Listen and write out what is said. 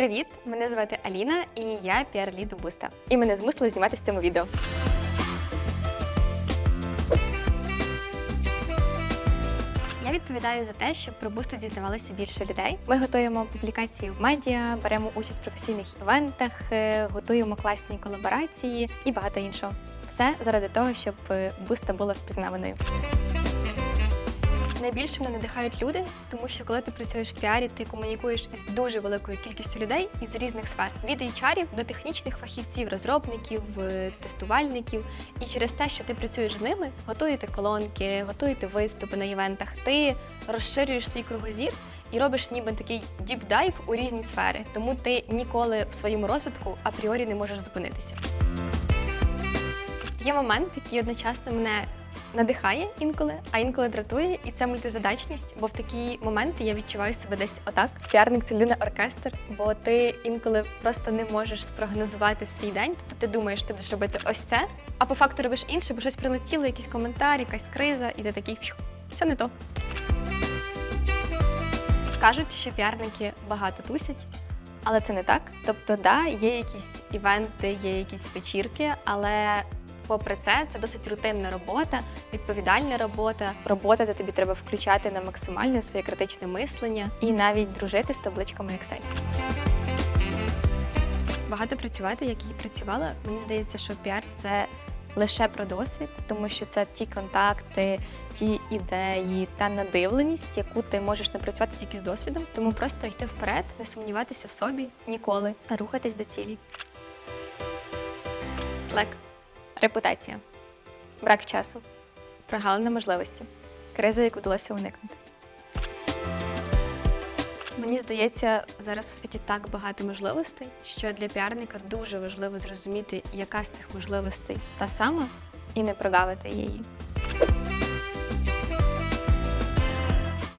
Привіт! Мене звати Аліна і я піар-лід Буста. І мене змусили знімати в цьому відео. Я відповідаю за те, щоб про Бусту дізнавалося більше людей. Ми готуємо публікації в медіа, беремо участь в професійних івентах, е, готуємо класні колаборації і багато іншого. Все заради того, щоб Буста була впізнаваною. Найбільше мене надихають люди, тому що коли ти працюєш в піарі, ти комунікуєш із дуже великою кількістю людей із різних сфер від HR до технічних фахівців, розробників, е, тестувальників. І через те, що ти працюєш з ними, готуєте колонки, готуєте виступи на івентах, ти розширюєш свій кругозір. І робиш ніби такий діп-дайв у різні сфери, тому ти ніколи в своєму розвитку апріорі не можеш зупинитися. Є момент, який одночасно мене надихає інколи, а інколи дратує, і це мультизадачність. Бо в такі моменти я відчуваю себе десь отак. Піарник це людина оркестр, бо ти інколи просто не можеш спрогнозувати свій день. Тобто ти думаєш, ти будеш робити ось це, а по факту робиш інше, бо щось прилетіло, якийсь коментар, якась криза, і ти такий «Пшу, все не то. Кажуть, що піарники багато тусять. Але це не так. Тобто, да, є якісь івенти, є якісь вечірки, але попри це, це досить рутинна робота, відповідальна робота, робота, де тобі треба включати на максимальне своє критичне мислення і навіть дружити з табличками Excel. Багато працювати, як і працювала. Мені здається, що піар це лише про досвід, тому що це ті контакти, ті ідеї та надивленість, яку ти можеш напрацювати тільки з досвідом. Тому просто йти вперед, не сумніватися в собі ніколи, а рухатись до цілі. Slack. Репутація, брак часу, прогалина можливості, криза, яку вдалося уникнути. Мені здається, зараз у світі так багато можливостей, що для піарника дуже важливо зрозуміти, яка з цих можливостей та сама, і не прогавити її.